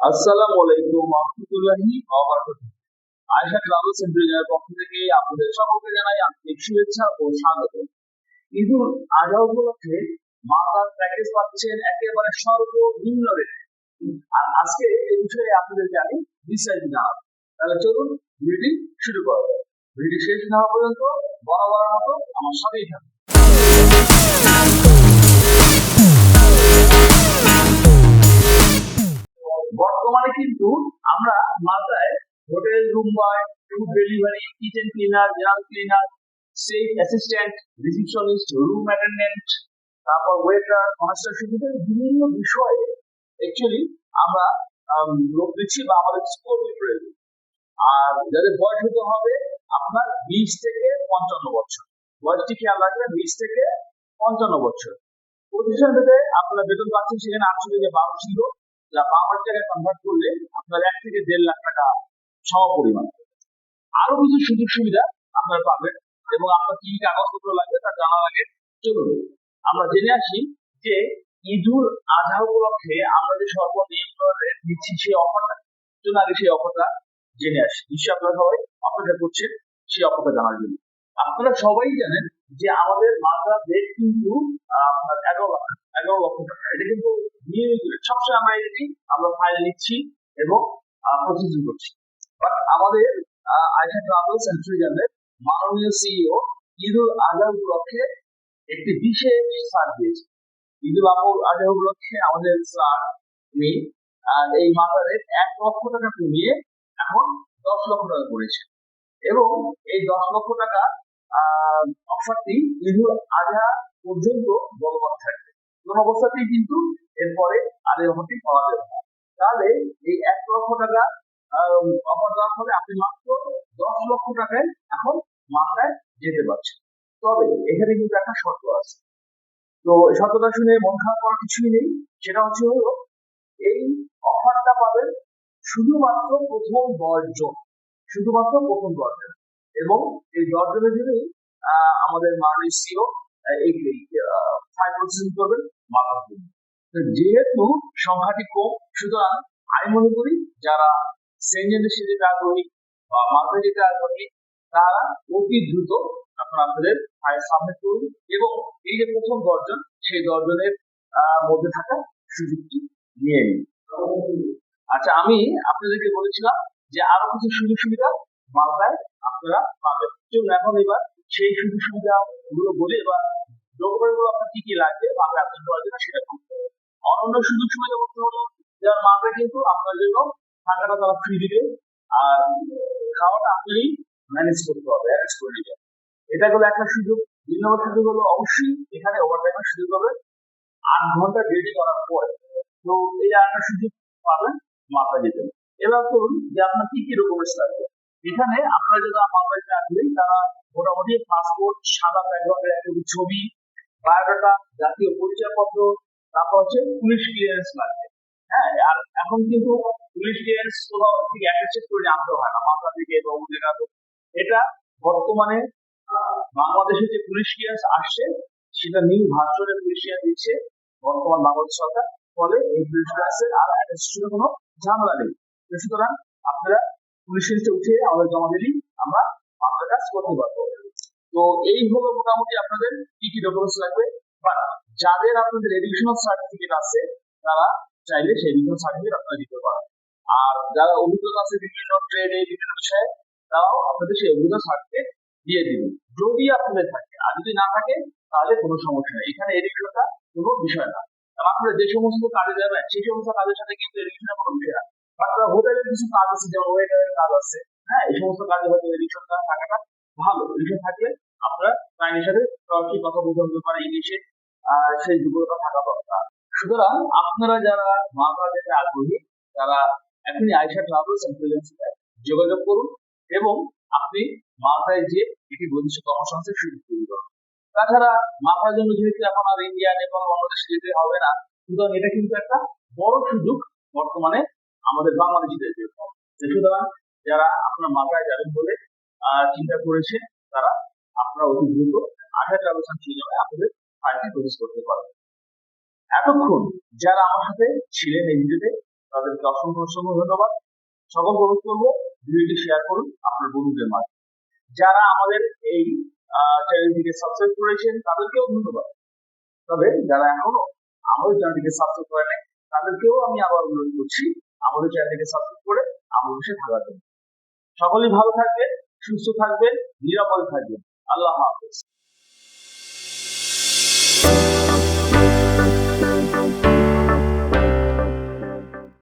আসসালামু আলাইকুম রহমতুল্লাহি আয়সা ট্রাভেল সেন্টারের পক্ষ থেকে আপনাদের সকলকে জানাই আন্তরিক শুভেচ্ছা ও স্বাগত। ঈদুল আজহা উপলক্ষে মাতার প্যাকেজ পাচ্ছেন একেবারে সর্বনিম্ন রেটে আর আজকে এই বিষয়ে আপনাদেরকে আমি বিস্তারিত জানাব। তাহলে চলুন ভিডিওটি শুরু করা যাক। ভিডিও শেষ না হওয়া পর্যন্ত বরাবর মতো আমার সাথেই থাকুন। বর্তমানে কিন্তু আমরা মাত্রায় hotel, room boy food delivery kitchen cleaner general cleaner chef assistant receptionist room attendant তারপর ওয়েটার কনস্ট্রাকশন বিভিন্ন বিষয়ে অ্যাকচুয়ালি আমরা লোক দিচ্ছি বা আমাদের কর্মী প্রয়োজন। আর যাদের বয়স হতে হবে আপনার বিশ থেকে পঞ্চান্ন বছর। বয়সটি খেয়াল রাখবেন, বিশ থেকে পঞ্চান্ন বছর। প্রতিষ্ঠান থেকে আপনারা বেতন পাচ্ছেন সেখানে আটশো থেকে বারো ছিল। যা বাংলার টাকায় কনভার্ট করলে আপনার এক থেকে দেড় লাখ টাকা সম পরিমাণ। আরও কিছু সুযোগ সুবিধা আপনারা পাবেন এবং আপনার কি কাগজপত্র লাগবে তা জানার আগে চলুন, আমরা জেনে আসি যে ঈদুল আজহা উপলক্ষে আমরা যে সর্বনিম্ন দিচ্ছি সেই অফারটা, চলুন আগে সেই অফারটা জেনে আসি। নিশ্চয়ই আপনারা সবাই অপেক্ষা করছেন সেই অফারটা জানার জন্য। আপনারা সবাই জানেন যে আমাদের মাত্রা রেট কিন্তু আপনার এগারো লাখ, এগারো লক্ষ টাকা। এটা কিন্তু সবসময় আমরা এটি আমরা ফাইল নিচ্ছি এবং করছি। বাট আমাদের ট্রাভেলস অ্যান্ড মাননীয় সিইও ঈদুল আজহা উপলক্ষে একটি বিশেষ দিয়েছে। ঈদুল আজহা উপলক্ষে আমাদের স্যার উনি এই মাথা এক লক্ষ টাকা কমিয়ে এখন দশ লক্ষ টাকা করেছে। এবং এই দশ লক্ষ টাকা অফারটি ঈদুল আজহা পর্যন্ত বলবৎ থাকবে। কোন অবস্থাতেই কিন্তু এরপরে আর এই পাওয়া যাবে না। তাহলে এই এক লক্ষ টাকা অফার দেওয়ার ফলে আপনি মাত্র দশ লক্ষ টাকায় এখন মাথায় যেতে পারছেন। তবে এখানে কিন্তু একটা শর্ত আছে। তো শর্তটা শুনে মন খারাপ করার কিছুই নেই। সেটা হচ্ছে হলো, এই অফারটা পাবেন শুধুমাত্র প্রথম দশ জন শুধুমাত্র প্রথম দশ জন এবং এই দশ জনের জন্যই আমাদের মাননীয় সিও এই ফাইভ পার্সেন্ট করবেন মাথার জন্য যেহেতু সংখ্যাটি কম, সুতরাং আমি মনে করি যারা সেঞ্জেন যেতে আগ্রহী বা মাথা যেতে আগ্রহী, তারা অতি দ্রুত আপনারা আপনাদের ফাইল সাবমিট করুন এবং এই যে প্রথম দশজন, সেই দশজনের মধ্যে থাকা সুযোগটি নিয়ে নিন। আচ্ছা আমি আপনাদেরকে বলেছিলাম যে আরও কিছু সুযোগ সুবিধা মালদায় আপনারা পাবেন। চলুন, এখন এবার সেই সুযোগ সুবিধা গুলো বলে এবার ডকুমেন্টগুলো আপনার কি কি লাগবে মালদায় আপনি করার জন্য সেটা করতে হবে অনন্য সুযোগ সুবিধা বলতে হলো, যার মালদায় কিন্তু আপনার জন্য থাকাটা তারা ফ্রি দিবে, আর খাওয়াটা আপনি ম্যানেজ করতে হবে অ্যারেঞ্জ করে নেবেন এটা হলো একটা সুযোগ। দুই নম্বর সুযোগ হলো অবশ্যই এখানে ওভারটাইমের সুযোগ হবে। আট ঘণ্টা রেডি করার পরে, তো এই একটা সুযোগ পাবেন মাথা যেতে এবার ধরুন যে আপনার কি কি ডকুমেন্টস লাগবে? এখানে আপনারা যারা মাথায় চাকরি তারা মোটামুটি পাসপোর্ট সাদা ব্যাকগ্রাউন্ডের একটা ছবি বায়োডাটা, জাতীয় পরিচয়পত্র, তারপর হচ্ছে পুলিশ ক্লিয়ারেন্স লাগবে। হ্যাঁ আর এখন কিন্তু পুলিশ ক্লিয়ারেন্স কোথাও থেকে অ্যাটাচ করে আনতে হয় না মাথা থেকে বা অন্য জায়গা। এটা বর্তমানে বাংলাদেশে যে পুলিশ ক্লিয়ারেন্স আসছে, সেটা নিউ ভার্সনের পুলিশ ক্লিয়ারেন্স দিচ্ছে, বর্তমান বাংলাদেশ সরকার। ফলে এই পুলিশ ক্লিয়ারেন্সের আর অ্যাটাস্টেশনের কোনো ঝামেলা নেই। সুতরাং আপনারা পুলিশ উঠে আমাদের জমা দিলেই আমরা আপনার কাজ করতে পারব তো এই হলো মোটামুটি আপনাদের কি কি ডকুমেন্টস লাগবে? বা যাদের আপনাদের এডুকেশনাল সার্টিফিকেট আছে, তারা চাইলে সেই এডুকেশনাল সার্টিফিকেট আপনারা দিতে পারেন। আর যারা অভিজ্ঞতা আছে বিভিন্ন ট্রেডে বিভিন্ন বিষয়ে, তারাও আপনাদের সেই অভিজ্ঞতা সার্টিফিকেট দিয়ে দিবেন যদি আপনাদের থাকে, আর যদি না থাকে, তাহলে কোনো সমস্যা নেই। এখানে এডুকেশনটা কোনো বিষয় না। কারণ আপনারা যে সমস্ত কাজে যাবেন, সেই সমস্ত কাজের সাথে কিন্তু এডুকেশনের কোনো বিষয় না। বাট হোটেলের কিছু কাজ আছে, যেমন ওয়েটারের কাজ আছে হ্যাঁ এই সমস্ত কাজে হয়তো এডুকেশনটা থাকাটা ভালো। এডুকেশন থাকলে আপনারা ক্লায়েন্টের সাথে সরাসরি কথা বলতে হতে পারে ইংলিশে সেই যোগ্যতা থাকা দরকার। সুতরাং আপনারা যারা মাথা যেতে আগ্রহী, তারা এখনই আইসা ট্রাভেলস এন্ড যোগাযোগ করুন এবং আপনি মাথায় যে একটি ভবিষ্যৎ কর্মসংস্থান শুরু তৈরি করুন। তাছাড়া মাথার জন্য যেহেতু এখন আর ইন্ডিয়া নেপাল বাংলাদেশ যেতে হবে না, সুতরাং এটা কিন্তু একটা বড় সুযোগ বর্তমানে আমাদের বাংলাদেশিদের জন্য। সুতরাং যারা আপনার মাথায় যাবেন বলে চিন্তা করেছে, তারা আপনারা অতি দ্রুত আশা ট্রাভেলস এন্ড আপনাদের ফাইলটি প্রসেস করতে পারবেন। এতক্ষণ যারা আমার সাথে ছিলেন এই ভিডিওতে, তাদেরকে অসংখ্য অসংখ্য ধন্যবাদ। সকল অনুরোধ করব ভিডিওটি শেয়ার করুন আপনার বন্ধুদের মাঝে। যারা আমাদের এই চ্যানেলটিকে সাবস্ক্রাইব করেছেন, তাদেরকেও ধন্যবাদ। তবে যারা এখনও আমাদের চ্যানেলটিকে সাবস্ক্রাইব করে নাই, তাদেরকেও আমি আবার অনুরোধ করছি আমাদের চ্যানেলটিকে সাবস্ক্রাইব করে আমাদের সাথে থাকার জন্য। সকলেই ভালো থাকবেন, সুস্থ থাকবেন, নিরাপদে থাকবেন। আল্লাহ হাফেজ।